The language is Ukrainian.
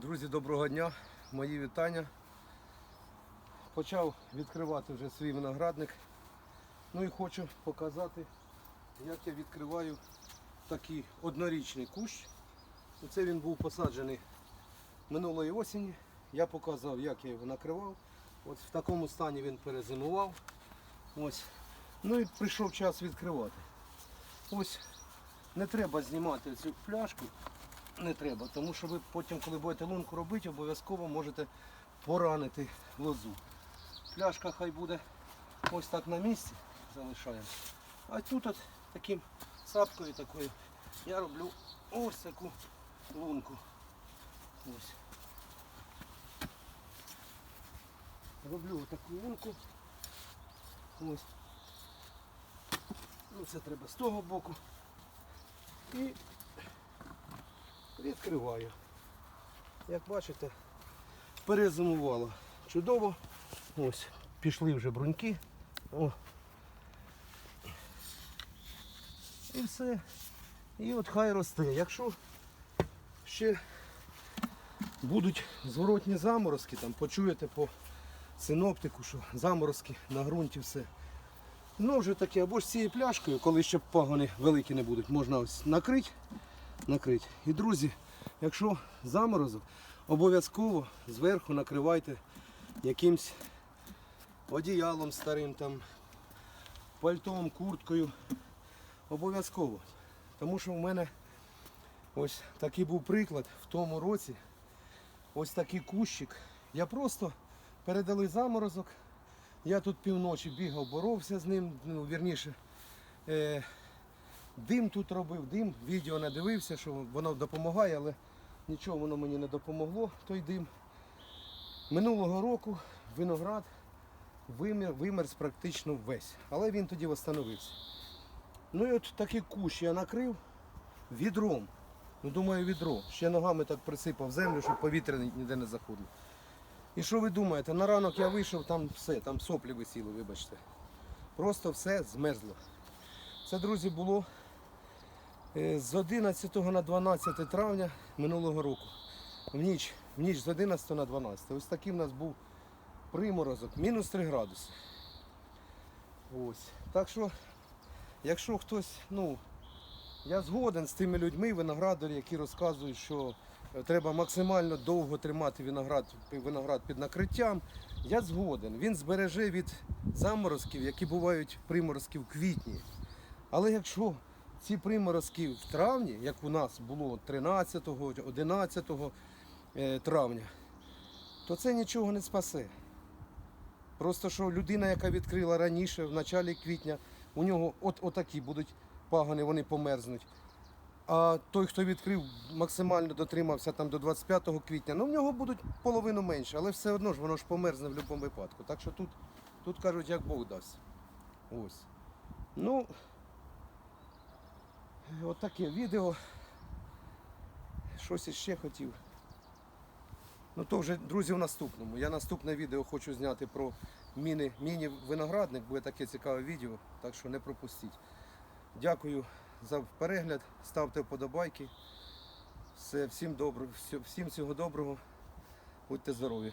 Друзі, доброго дня, мої вітання. Почав відкривати вже свій виноградник. Ну і хочу показати, як я відкриваю такий однорічний кущ. Оце він був посаджений минулої осені. Я показав, як я його накривав. От в такому стані він перезимував. Ось. Ну і прийшов час відкривати. Ось не треба знімати цю пляшку. Не треба, тому що ви потім, коли будете лунку робити, обов'язково можете поранити лозу. Пляшка хай буде ось так на місці, залишаємо. А тут от таким сапкою такою я роблю ось таку лунку. Ось. Роблю таку лунку. Ось. Ну це треба з того боку. І відкриваю. Як бачите, перезимувало чудово. Ось, пішли вже бруньки. О. І все. І от хай росте. Якщо ще будуть зворотні заморозки, там почуєте по синоптику, що заморозки на ґрунті все. Ну вже таке, або ж цією пляшкою, коли ще пагони великі не будуть, можна ось накрити накрити. І друзі, якщо заморозок, обов'язково зверху накривайте якимсь одіялом старим, там, пальтом, курткою. Обов'язково. Тому що в мене ось такий був приклад в тому році. Ось такий кущик. Я просто передали заморозок. Я тут півночі бігав, боровся з ним, ну, вірніше. Е, Дим тут робив, дим, відео не дивився, що воно допомагає, але нічого воно мені не допомогло, той дим. Минулого року виноград вимер, вимерз практично весь, але він тоді встановився. Ну і от такий кущ я накрив відром. Ну думаю, відро. Ще ногами так присипав землю, щоб повітря ніде не заходило. І що ви думаєте? На ранок я вийшов, там все, там соплі висіли, вибачте. Просто все змерзло. Це, друзі, було з 11 на 12 травня минулого року. В ніч, в ніч з 11 на 12. Ось такий в нас був приморозок, мінус 3 градуси. Ось. Так що, якщо хтось, ну, я згоден з тими людьми, виноградарі, які розказують, що е, треба максимально довго тримати виноград, виноград під накриттям. Я згоден. Він збереже від заморозків, які бувають приморозки в квітні. Але якщо ці приморозки в травні, як у нас було 13, 11 е, травня, то це нічого не спасе. Просто що людина, яка відкрила раніше, в началі квітня, у нього от отакі будуть пагони, вони померзнуть. А той, хто відкрив, максимально дотримався там до 25 квітня, ну в нього будуть половину менше, але все одно ж воно ж померзне в будь-якому випадку. Так що тут, тут кажуть, як Бог дасть. Ось. Ну, от таке відео. Щось іще хотів. Ну то вже, друзі, в наступному. Я наступне відео хочу зняти про міні, міні-виноградник, буде таке цікаве відео, так що не пропустіть. Дякую за перегляд, ставте вподобайки. Все, всім, добро, всім всього доброго, будьте здорові.